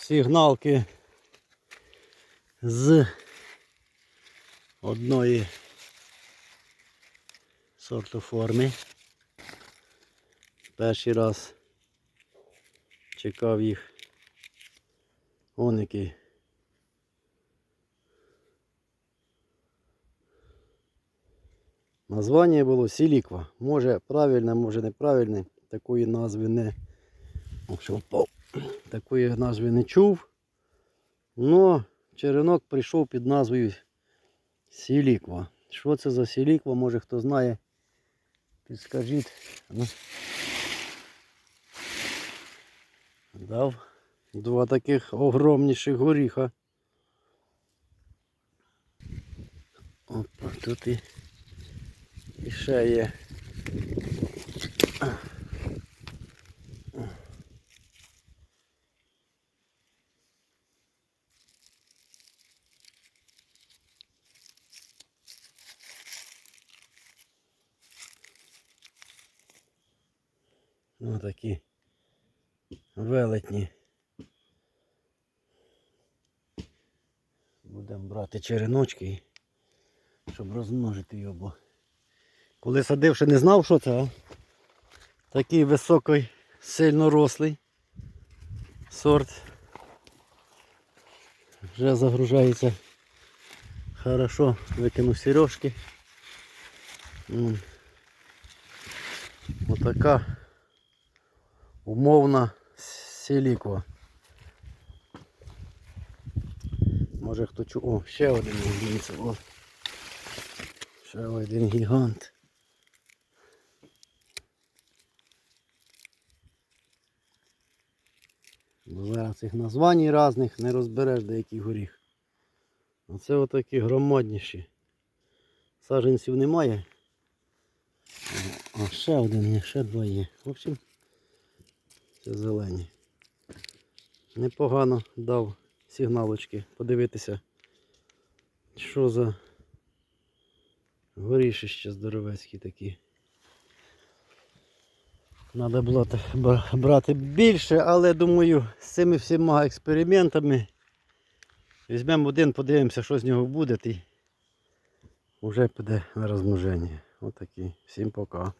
сигналки з одної сорту форми. Перший раз чекав їх. Вон який. Названня було Сіліква. Може правильне, може неправильне. Такої назви не. О, що впав. Такої назви не чув. Но черенок прийшов під назвою Сіліква. Що це за сіліква, може хто знає. Підскажіть. Ну. Дав два таких огромніших горіха. Опа, тут і, ще є. Ну такі велетні. Будемо брати череночки, щоб розмножити його. бо Коли садив, ще не знав, що це, а? Такий високий, сильно рослий сорт. Вже загружається. Хорошо, викинув сережки. Отака умовна сіліква. Може хто чув. О, ще один дивіться. О. Ще один гігант. Бо зараз цих названь різних не розбереш деякий горіх. Оце отакі громадніші. Саженців немає. А ще один, ще два є. В общем, це зелені. Непогано дав сигналочки. Подивитися, що за горішище здоровецькі такі. Треба було брати більше, але думаю, з цими всіма експериментами візьмемо один, подивимося, що з нього буде, і вже піде на розмноження. Отакі. Всім пока.